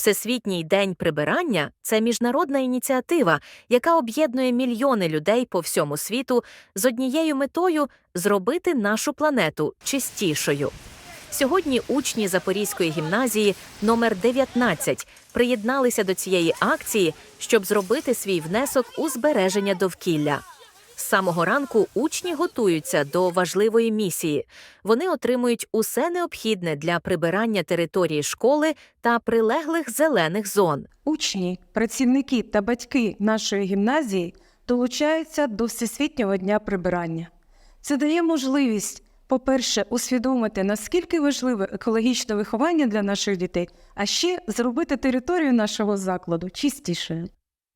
Всесвітній день прибирання це міжнародна ініціатива, яка об'єднує мільйони людей по всьому світу з однією метою зробити нашу планету чистішою. Сьогодні учні Запорізької гімназії номер 19 приєдналися до цієї акції, щоб зробити свій внесок у збереження довкілля. З самого ранку учні готуються до важливої місії. Вони отримують усе необхідне для прибирання території школи та прилеглих зелених зон. Учні, працівники та батьки нашої гімназії долучаються до Всесвітнього дня прибирання. Це дає можливість, по-перше, усвідомити, наскільки важливе екологічне виховання для наших дітей, а ще зробити територію нашого закладу чистішою.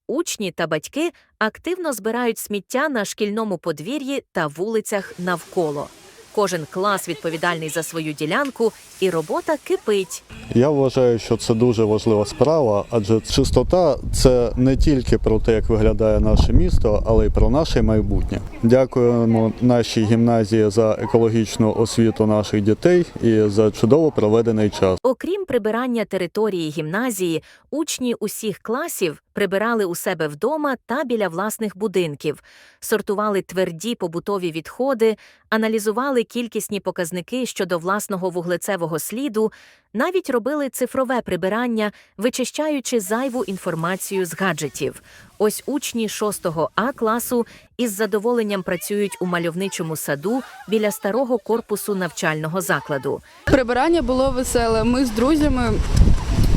Учні та батьки активно збирають сміття на шкільному подвір'ї та вулицях навколо. Кожен клас відповідальний за свою ділянку, і робота кипить. Я вважаю, що це дуже важлива справа, адже чистота це не тільки про те, як виглядає наше місто, але й про наше майбутнє. Дякуємо нашій гімназії за екологічну освіту наших дітей і за чудово проведений час. Окрім прибирання території гімназії, учні усіх класів прибирали у себе вдома та біля власних будинків, сортували тверді побутові відходи, аналізували кількісні показники щодо власного вуглецевого сліду, навіть робили цифрове прибирання, вичищаючи зайву інформацію з гаджетів. Ось учні 6 А класу із задоволенням працюють у мальовничому саду біля старого корпусу навчального закладу. Прибирання було веселе. Ми з друзями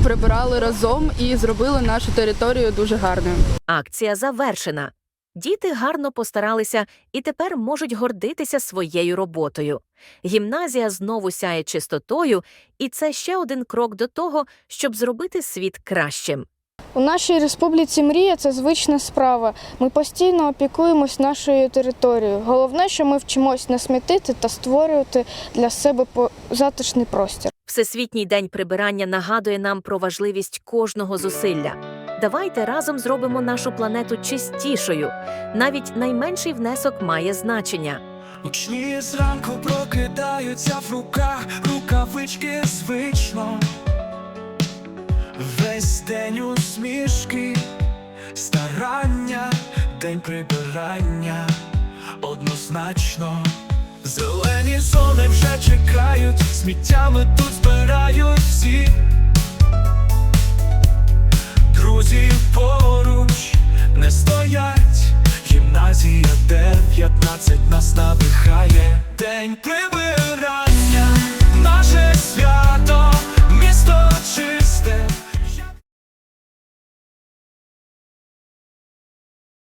прибирали разом і зробили нашу територію дуже гарною. Акція завершена. Діти гарно постаралися і тепер можуть гордитися своєю роботою. Гімназія знову сяє чистотою, і це ще один крок до того, щоб зробити світ кращим. У нашій республіці мрія це звична справа. Ми постійно опікуємось нашою територією. Головне, що ми вчимось не смітити та створювати для себе затишний простір. Всесвітній день прибирання нагадує нам про важливість кожного зусилля. Давайте разом зробимо нашу планету чистішою. Навіть найменший внесок має значення. Учні зранку прокидаються в руках, рукавички звично. Весь день усмішки, старання, день прибирання однозначно. Зелені зони вже чекають, сміттями тут збирають всі. Друзі поруч не стоять. Гімназія де 15 нас надихає. День прибирання